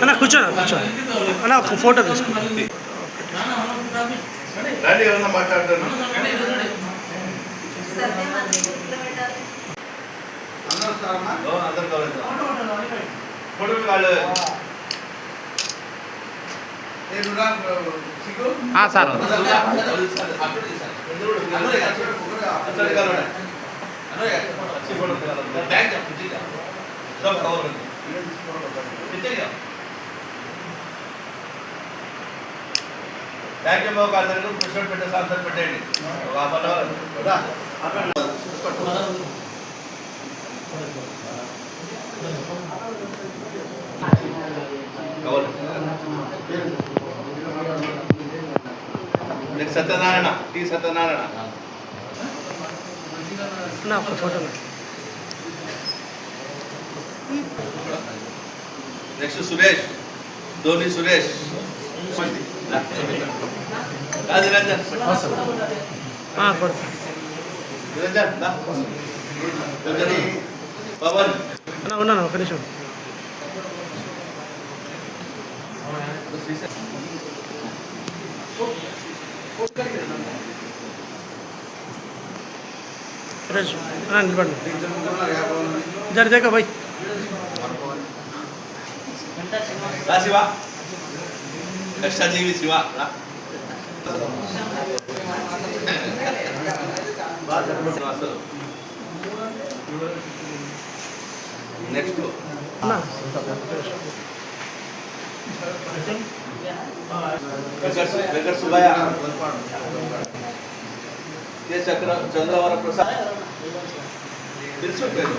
అన్న కూర్చోనా కూర్చో. అన్న ఒక ఫోటో తీసుకో. రండి ఏమన్నా మాట్లాడతాను అందరు గమనించాలి ఫోటో ఒక అందరికీ ప్రెసిడెంట్ పెట్టే సార్ పెట్టండి ఒక half an hour cover Satyanarayana T Satyanarayana ఒక ఫోటో నెక్స్ట్ సురేష్ ధోని సురేష్ రా నిరంజన్ కొడుతా నిరంజన్ రా. నిరంజన్. పవన్ అన్న ఉన్నాను ఒక నిమిషం సురేష్ అన్న నిలబడి జర జగ రా శివ కష్టజీవి శివ రా నెక్స్ట్ సుబ్బయ్య చక్ర చంద్రవర ప్రసాద్ తెలుసు పేరు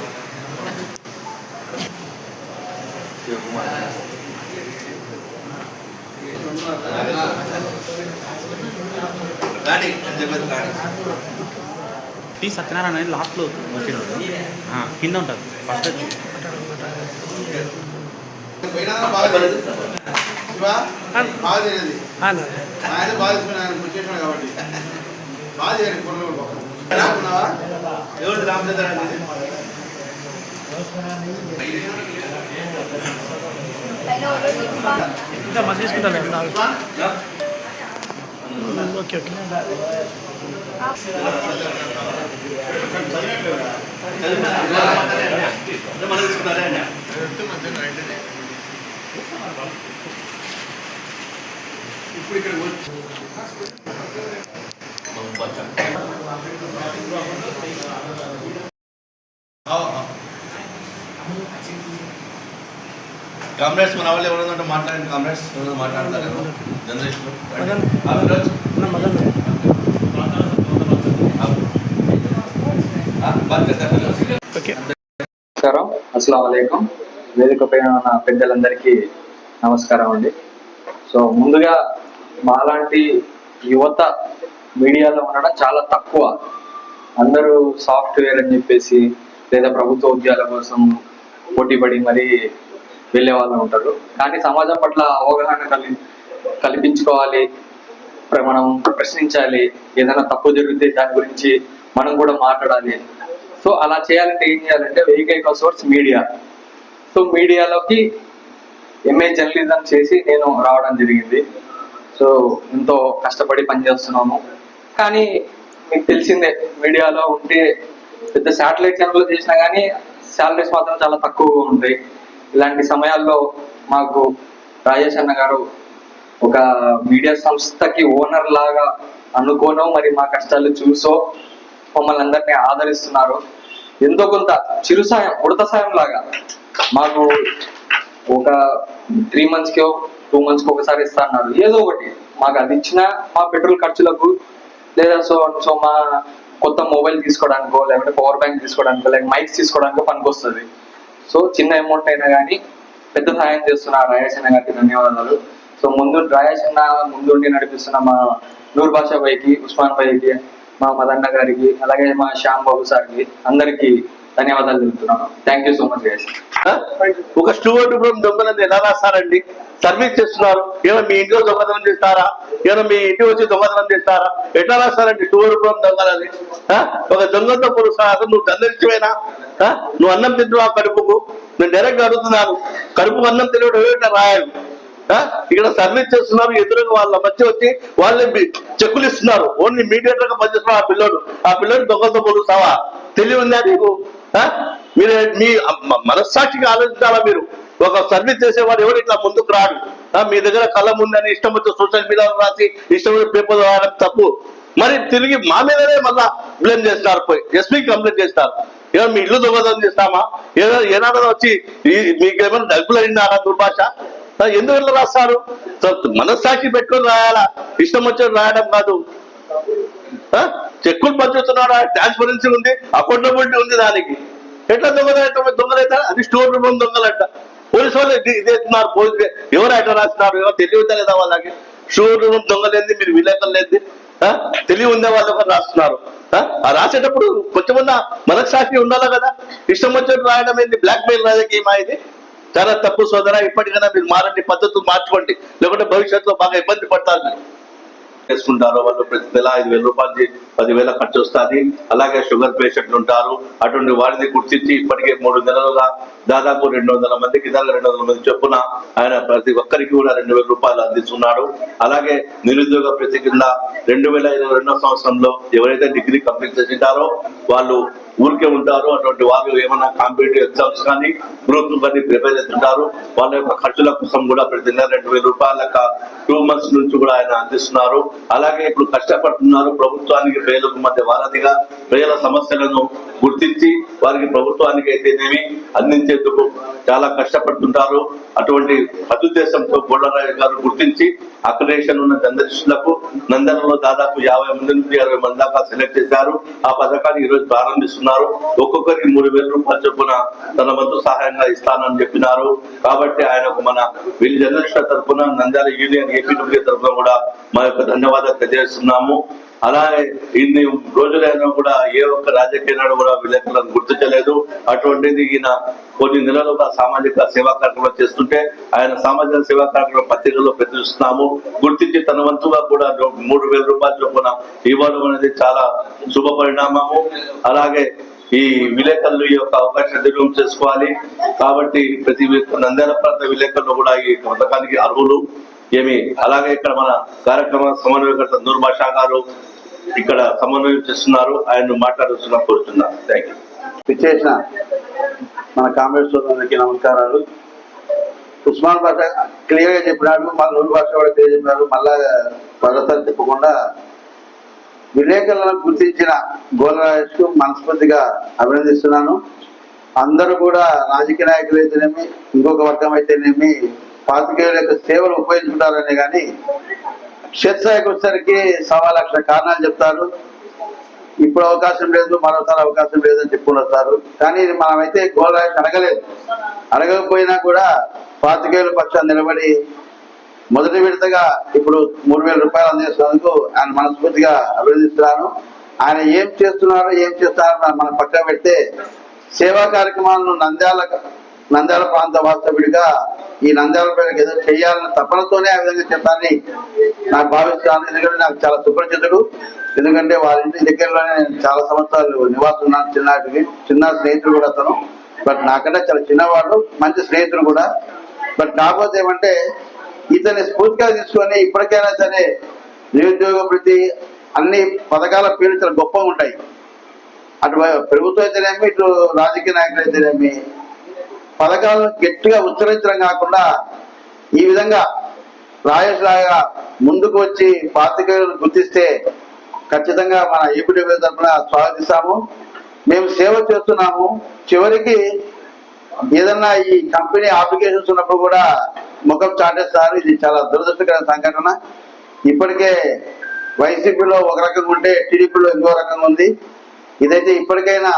శివకుమార్ రాణి జగత్ రాణి టీ సత్యనారాయణ అని లాస్ట్లో వచ్చినాడు. ఆ, కింద ఉంటుంది ఫస్ట్ వచ్చి. ఇంకా మంది తీసుకుంటాను ఓకే ఓకే. ఇప్పుడు ఇక్కడ వచ్చి కామ్రేడ్స్ మన వాళ్ళు ఎవరైనా ఉంటే మాట్లాడండి. కామ్రేడ్స్ ఎవరైనా మాట్లాడతారు? నమస్కారం. అస్సలం అయికం వేదిక పైన ఉన్న పెద్దలందరికీ నమస్కారం అండి. సో ముందుగా మాలాంటి యువత మీడియాలో ఉండడం చాలా తక్కువ. అందరూ సాఫ్ట్వేర్ అని చెప్పేసి లేదా ప్రభుత్వ ఉద్యోగాల కోసం పోటీపడి మరి వెళ్ళే వాళ్ళు ఉంటారు. కానీ సమాజం పట్ల అవగాహన కలి కల్పించుకోవాలి మనం ప్రశ్నించాలి ఏదైనా తప్పు జరిగితే దాని గురించి మనం కూడా మాట్లాడాలి. సో అలా చేయాలంటే ఏం చేయాలంటే ఏకైక సోర్స్ మీడియా. సో మీడియాలోకి ఎంఏ జర్నలిజం చేసి నేను రావడం జరిగింది. సో ఎంతో కష్టపడి పనిచేస్తున్నాము. కానీ మీకు తెలిసిందే మీడియాలో ఉంటే పెద్ద శాటిలైట్ ఛానల్ చేసినా కానీ శాలరీస్ మాత్రం చాలా తక్కువగా ఉంటాయి. ఇలాంటి సమయాల్లో మాకు రాజేష్ అన్న గారు ఒక మీడియా సంస్థకి ఓనర్ లాగా అనుకోనో మరి మా కష్టాలు చూసో మమ్మల్ని అందరినీ ఆదరిస్తున్నారు. ఎంతో కొంత చిరు సాయం ఉడత సాయం లాగా మాకు ఒక త్రీ మంత్స్కి టూ మంత్స్కి ఒకసారి ఇస్తా అన్నారు. ఏదో ఒకటి. మాకు అది ఇచ్చినా మా పెట్రోల్ ఖర్చులకు లేదా సో సో మా కొత్త మొబైల్ తీసుకోవడానికో లేకపోతే పవర్ బ్యాంక్ తీసుకోవడానికో లేక మైక్స్ తీసుకోవడానికో పనికొస్తుంది. సో చిన్న అమౌంట్ అయినా కానీ పెద్ద సహాయం చేస్తున్న రాయేష్ గారికి ధన్యవాదాలు. సో ముందు రాయేష్ ముందుండి నడిపిస్తున్న మా నూర్ బాషా భాయ్కి ఉస్మాన్ భాయ్కి మా మదన్న గారికి అలాగే మా శ్యామ్ బాబు సార్కి అందరికీ ధన్యవాదాలు తెలుపుతున్నాను thank you so much guys ఒక స్టూవర్ట్ ఇప్పుడు దొంగలని ఎలా రాస్తారండి? సర్వీస్ చేస్తున్నారు. ఏమైనా మీ ఇంట్లో దొంగతనం చేస్తారా? ఏమైనా మీ ఇంటి వచ్చి దొంగతనం చేస్తారా? ఎట్లా రాస్తారండి టూర్ దొంగలని? ఒక దొంగతో పురుష అసలు నువ్వు దండరిచిపోయినా నువ్వు అన్నం తింటున్నావు కడుపుకు? నేను డైరెక్ట్ అడుగుతున్నాను. కడుపుకు అన్నం తినడం ఏమిటో రాయాలి ఇక్కడ సర్వీస్ చేస్తున్నారు. ఎదురుగా వాళ్ళ మధ్య వచ్చి వాళ్ళే చెక్కులు ఇస్తున్నారు. ఓన్లీ మీడియేటర్గా పనిచేస్తున్నారు ఆ పిల్లోడు. ఆ పిల్లోడు దొంగతో పోలుస్తావా తెలివి ఉందా నీకు? మీరు మీ మనస్సాక్షిగా ఆలోచించాలా మీరు? ఒక సర్వీస్ చేసేవాడు ఎవరు ఇట్లా ముందుకు రాడు? మీ దగ్గర కలం ఉందని ఇష్టం వచ్చే సోషల్ మీడియాలో రాసి ఇష్టం వచ్చే పేపర్ రాయడం తప్పు. మరి తిరిగి మా మీదనే మళ్ళా బ్లేమ్ చేస్తారు పోయి. ఎస్పీ కంప్లైంట్ చేస్తారు. ఏమో మీ ఇల్లు దొంగతనం చేస్తామా? ఏదో ఏనాడో వచ్చి మీకేమైనా మీకు ఏమైనా డబ్బులు అయిందారా దుర్భాష? ఎందుకు ఇట్లా రాస్తారు? మనస్సాక్షి పెట్టుకొని రాయాలా? ఇష్టం వచ్చేది రాయడం కాదు. చెక్కులు పంచుతున్నాడా? ట్రాన్స్పరెన్సీ ఉంది అకౌంటబిలిటీ ఉంది దానికి. ఎట్లా దొంగలు దొంగలైతే అది స్టోర్ రూమ్ దొంగలంట. పోలీసు వాళ్ళు ఇది ఎత్తున్నారు పోలీసు ఎవరు ఎట్లా రాస్తున్నారు? ఎవరు తెలియదా లేదా వాళ్ళకి? స్టోర్ రూమ్ దొంగలేంది మీరు విలేకరులేంది తెలివి ఉందే వాళ్ళు ఒకరు రాస్తున్నారు. ఆ? రాసేటప్పుడు కొంచెమన్నా మనస్సాక్షి ఉండాలి కదా? ఇష్టం వచ్చినట్టు రాయడం ఏంది? బ్లాక్ మెయిల్ రాజకీయమా ఇది? చాలా తప్పు సోదరా ఇప్పటికైనా మీరు మారండి పద్ధతులు మార్చుకోండి. లేకుంటే భవిష్యత్తులో బాగా ఇబ్బంది పడతారు మీరు. చేసుకుంటారు. వాళ్ళు ప్రతి నెల ఐదు వేల రూపాయలు పదివేల ఖర్చు వస్తుంది. అలాగే షుగర్ పేషెంట్లు ఉంటారు. అటువంటి వారిని గుర్తించి ఇప్పటికే మూడు నెలలుగా దాదాపు రెండు వందల మందికి దాకా రెండు వందల మంది చొప్పున ఆయన ప్రతి ఒక్కరికి కూడా రెండు వేల రూపాయలు అందిస్తున్నాడు. అలాగే నిరుద్యోగ ప్రతి కింద రెండు వేల ఇరవై రెండవ సంవత్సరంలో ఎవరైతే డిగ్రీ కంప్లీట్ చేసింటారో వాళ్ళు ఊరికే ఉంటారు. అటువంటి వాళ్ళు ఏమైనా కాంపిటేటివ్ ఎగ్జామ్స్ కానీ గ్రూప్ కానీ ప్రిపేర్ అవుతుంటారు వాళ్ళ యొక్క ఖర్చుల కోసం కూడా ప్రతి నెల రెండు వేల రూపాయల టూ మంత్స్ నుంచి కూడా ఆయన అందిస్తున్నారు. అలాగే ఇప్పుడు కష్టపడుతున్నారు ప్రభుత్వానికి ప్రజలకు మధ్య వారధిగా ప్రజల సమస్యలను గుర్తించి వారికి ప్రభుత్వానికి అయితేనేమి అందించేందుకు చాలా కష్టపడుతుంటారు. అటువంటి సదుద్దేశంతో గోడరాజు గారు గుర్తించి అక్రిడేషన్ ఉన్న జర్నలిస్టులకు నందనలో దాదాపు యాభై మంది నుండి అరవై మంది దాకా సెలెక్ట్ చేశారు. ఆ పథకాన్ని ఈరోజు ప్రారంభిస్తున్నారు. ఒక్కొక్కరికి మూడు వేల రూపాయలు చొప్పున తన వంతు సహాయంగా ఇస్తానని చెప్పినారు. కాబట్టి ఆయనకు మన వీళ్ళ జర్నలిస్టుల తరఫున నంద్యాల యూనియన్ ఏపీ తరఫున కూడా మా యొక్క ధన్యవాదాలు తెలియజేస్తున్నాము. అలాగే ఇన్ని రోజులైనా కూడా ఏ ఒక్క రాజకీయ నాడు కూడా విలేకరులను గుర్తించలేదు. అటువంటిది ఈయన కొన్ని నెలలుగా సామాజిక సేవా కార్యక్రమం చేస్తుంటే ఆయన సామాజిక సేవా కార్యక్రమం పత్రికల్లో ప్రచురిస్తున్నాము. గుర్తించి తన వంతుగా కూడా మూడు వేల రూపాయల చొప్పున ఇవ్వడం అనేది చాలా శుభ పరిణామము. అలాగే ఈ విలేకరులు ఈ యొక్క అవకాశం సద్వినియోగం చేసుకోవాలి. కాబట్టి ప్రతి వ్యక్తి నంద్యాల ప్రాంత విలేకరులు కూడా ఈ పథకానికి అర్హులు. ఏమి అలాగే ఇక్కడ మన కార్యక్రమ సమన్వయకర్త నూర్ గారు ఇక్కడ సమన్వయం చేస్తున్నారు. ఆయన మాట్లాడుతున్నా కోరుతున్నా. థ్యాంక్ యూ చేసిన మన కాంగ్రెస్ సోదరులకి నమస్కారాలు. ఉస్మాన్ భాష క్లియర్గా చెప్పినాడు మన నూరు భాష కూడా క్లియర్ చెప్పినారు. మళ్ళా పదసారి చెప్పకుండా విలేకరులను గుర్తించిన గోలరాజేష్కు మనస్ఫూర్తిగా అభినందిస్తున్నాను. అందరూ కూడా రాజకీయ నాయకులు అయితేనేమి ఇంకొక వర్గం అయితేనేమి పాతికేయుల యొక్క సేవలు ఉపయోగించుకుంటారనే కానీ క్షేత్రస్థాయికి వచ్చేసరికి సవా లక్ష కారణాలు చెప్తారు. ఇప్పుడు అవకాశం లేదు మరోసారి అవకాశం లేదని చెప్పుకుని వస్తారు కానీ మనమైతే గోలరాజు అడగలేదు. అడగకపోయినా కూడా పాతికేయుల పక్షాన్ని నిలబడి మొదటి విడతగా ఇప్పుడు మూడు వేల రూపాయలు అందిస్తున్నందుకు ఆయన మనస్ఫూర్తిగా అభినందిస్తున్నాను. ఆయన ఏం చేస్తున్నారో ఏం చేస్తున్నారు మనం పక్కన పెడితే సేవా కార్యక్రమాలను నంద్యాల నంద్యాల ప్రాంత వాస్తవుడిగా ఈ నంద్యాల ప్రజలకు ఏదో చేయాలన్న తపనతోనే ఆ విధంగా చెప్పాలని నాకు భావిస్తాను ఎందుకంటే నాకు చాలా సుపరిచితుడు. ఎందుకంటే వాళ్ళ ఇంటి దగ్గరలోనే నేను చాలా సంవత్సరాలు నివాసం ఉన్నాను చిన్నటికి. చిన్న స్నేహితుడు కూడా అతను. బట్ నాకంటే చాలా చిన్నవాడు మంచి స్నేహితుడు కూడా. బట్ కాకపోతే ఏమంటే ఇతని స్ఫూర్తిగా తీసుకొని ఇప్పటికైనా సరే నిరుద్యోగ ప్రతి అన్ని పథకాల పేర్లు చాలా గొప్పగా ఉంటాయి. అటు ప్రభుత్వం అయితేనేమి ఇటు రాజకీయ నాయకులు అయితేనేమి పథకాలను గట్టిగా ఉచ్చరించడం కాకుండా ఈ విధంగా రాయేష్ లాగా ముందుకు వచ్చి పాతికేయులను గుర్తిస్తే ఖచ్చితంగా మన ఏపీ తరఫున స్వాగతిస్తాము. మేము సేవ చేస్తున్నాము. చివరికి ఏదన్నా ఈ కంపెనీ అప్లికేషన్స్ ఉన్నప్పుడు కూడా ముఖం చాటేస్తారు. ఇది చాలా దురదృష్టకర సంఘటన. ఇప్పటికే వైసీపీలో ఒక రకంగా ఉంటే టీడీపీలో ఇంకో రకంగా ఉంది. ఇదైతే ఇప్పటికైనా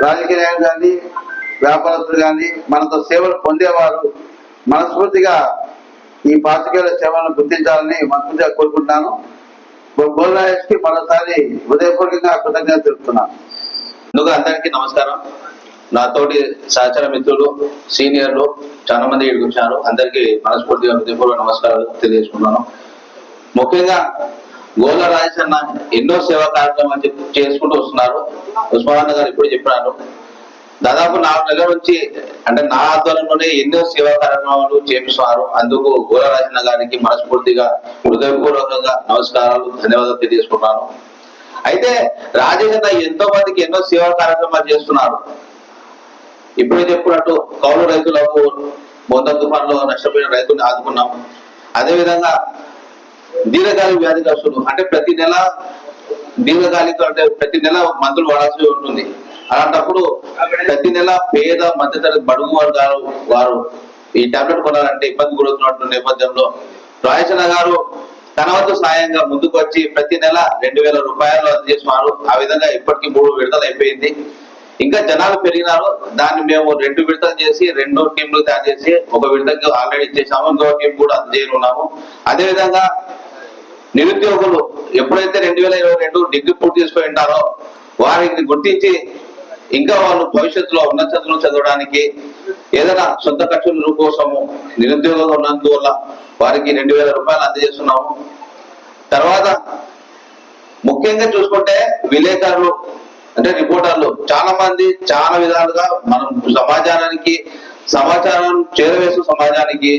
రాజకీయ నాయకులు కానీ వ్యాపారస్తులు కానీ మనతో సేవలు పొందేవారు మనస్ఫూర్తిగా ఈ పాతికేయుల సేవలను గుర్తించాలని మనస్ఫూర్తిగా కోరుకుంటున్నాను. గోల్రాయస్కి మరోసారి హృదయపూర్వకంగా కృతజ్ఞత తెలుపుతున్నాను. ముందుగా అందరికీ నమస్కారం. నాతోటి సహచర మిత్రులు సీనియర్లు చాలా మంది ఇక్కడికి అందరికీ మనస్ఫూర్తిగా హృదయపూర్వక నమస్కారాలు తెలియజేసుకున్నాను ముఖ్యంగా గోల అన్న ఎన్నో సేవా కార్యక్రమాలు చేసుకుంటూ వస్తున్నారు. ఉస్మానంద గారు ఇప్పుడు చెప్పినారు. దాదాపు నాలుగు నెలల నుంచి అంటే నా ఆధ్వర్యంలోనే ఎన్నో సేవా కార్యక్రమాలు చేపిస్తున్నారు. అందుకు గోల రాజన్న గారికి మనస్ఫూర్తిగా హృదయపూర్వకంగా నమస్కారాలు ధన్యవాదాలు తెలియజేసుకున్నాను అయితే రాజేష్ ఎంతో మందికి ఎన్నో సేవా కార్యక్రమాలు చేస్తున్నారు. ఇప్పుడే చెప్పినట్టు కౌలు రైతులకు బొంద తుఫాన్లో నష్టపోయిన రైతుల్ని ఆదుకున్నాం. అదే విధంగా దీర్ఘకాలిక వ్యాధిగ్రస్తులు అంటే ప్రతి నెల దీర్ఘకాలిక అంటే ప్రతి నెల మందులు వాడాల్సి ఉంటుంది. అలాంటప్పుడు ప్రతి నెల పేద మధ్యతరగతి బడుగు వర్గాలు వారు ఈ టాబ్లెట్ కొనాలంటే ఇబ్బంది గురవుతున్నట్టు నేపథ్యంలో రాయచన గారు తన వంతు సాయంగా ముందుకు వచ్చి ప్రతి నెల రెండు వేల రూపాయలు అందజేస్తున్నారు ఆ విధంగా ఇప్పటికి మూడు విడతలు అయిపోయింది. ఇంకా జనాలు పెరిగినారు. దాన్ని మేము రెండు విడతలు చేసి రెండు టీంలు తయారు చేసి ఒక విడతకి ఆల్రెడీ ఇచ్చేసాము. ఇంకో టీం కూడా అందజేయనున్నాము అదే విధంగా నిరుద్యోగులు ఎప్పుడైతే రెండు వేల ఇరవై రెండు డిగ్రీ పూర్తి చేసుకుని ఉంటారో వారిని గుర్తించి ఇంకా వాళ్ళు భవిష్యత్తులో ఉన్నత చదువులు చదవడానికి ఏదైనా సొంత ఖర్చుల కోసము నిరుద్యోగంగా ఉన్నందువల్ల వారికి రెండు వేల రూపాయలు అందజేస్తున్నాము. తర్వాత ముఖ్యంగా చూసుకుంటే విలేకరులు అంటే రిపోర్టర్లు చాలా మంది చాలా విధాలుగా మనం సమాజానికి సమాచారం చేరవేసు సమాజానికి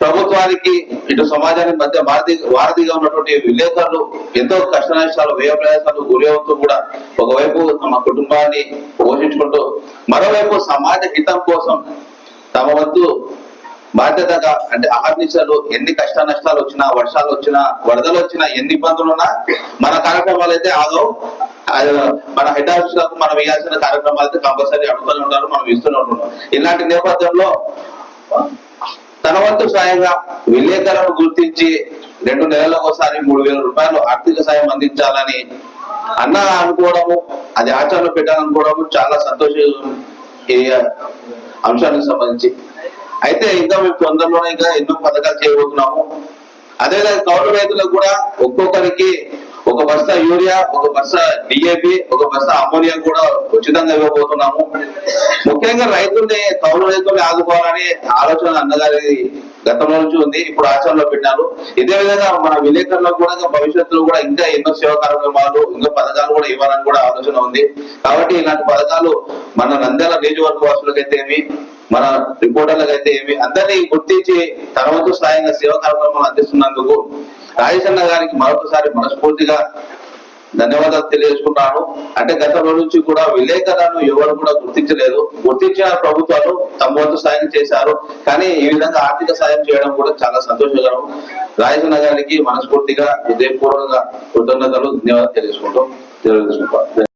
ప్రభుత్వానికి ఇటు సమాజానికి మధ్య వారధి వారధిగా ఉన్నటువంటి విలేకరులు ఎంతో కష్ట నష్టాలు వ్యయ ప్రయాసాలు గురి అవుతూ కూడా ఒకవైపు తమ కుటుంబాన్ని పోషించుకుంటూ మరోవైపు సమాజ హితం కోసం తమ వంతు బాధ్యతగా అంటే ఆహర్నిశలు ఎన్ని కష్ట నష్టాలు వచ్చినా వర్షాలు వచ్చినా వరదలు వచ్చినా ఎన్ని ఇబ్బందులు ఉన్నా మన కార్యక్రమాలు అయితే ఆగవు. మన హెడ్ మనం వేయాల్సిన కార్యక్రమాలు అయితే కంపల్సరీ అడుగుతూనే ఉంటారు మనం ఇస్తూనే ఉంటున్నాం. ఇలాంటి నేపథ్యంలో తన వంతు సాయంగా విలేకరులను గుర్తించి రెండు నెలలకు ఒకసారి మూడు వేల రూపాయలు ఆర్థిక సాయం అందించాలని అన్న అనుకోవడము అది ఆచరణ పెట్టాలనుకోవడము చాలా సంతోషం అంశానికి సంబంధించి. అయితే ఇంకా మేము తొందరలోనే ఇంకా ఎన్నో పథకాలు చేయబోతున్నాము. అదేవిధంగా కౌలు రైతులకు కూడా ఒక్కొక్కరికి ఒక బస్తా యూరియా ఒక బస్తా డిఏపి ఒక బస్తా అమోనియా కూడా ఉచితంగా ఇవ్వబోతున్నాము. ముఖ్యంగా రైతుల్ని కౌలు రైతుల్ని ఆదుకోవాలని ఆలోచన అన్నగారి గతంలో నుంచి ఉంది ఇప్పుడు ఆచరణలో పెట్టారు ఇదే విధంగా మన విలేకరులకు కూడా భవిష్యత్తులో కూడా ఇంకా ఎన్నో సేవా కార్యక్రమాలు ఇంకా పథకాలు కూడా ఇవ్వాలని కూడా ఆలోచన ఉంది. కాబట్టి ఇలాంటి పథకాలు మన నంద్యాల నియోజకవర్గ వాసులకైతే ఏమి మన రిపోర్టర్లకు అయితే ఏమి అందరినీ గుర్తించి తర్వాత స్థాయిగా సేవా కార్యక్రమాలు అందిస్తున్నందుకు రాజేశన్న గారికి మరొకసారి మనస్ఫూర్తిగా ధన్యవాదాలు తెలియజేసుకున్నాను అంటే గతంలో నుంచి కూడా విలేకరులను ఎవరు కూడా గుర్తించలేదు. గుర్తించిన ప్రభుత్వాలు తమ వంతు సాయం చేశారు. కానీ ఈ విధంగా ఆర్థిక సాయం చేయడం కూడా చాలా సంతోషకరం. రాజేశన్న గారికి మనస్ఫూర్తిగా హృదయపూర్వకంగా కృతజ్ఞతలు ధన్యవాదాలు తెలియజేసుకుంటూ తెలియజేసుకుంటాం.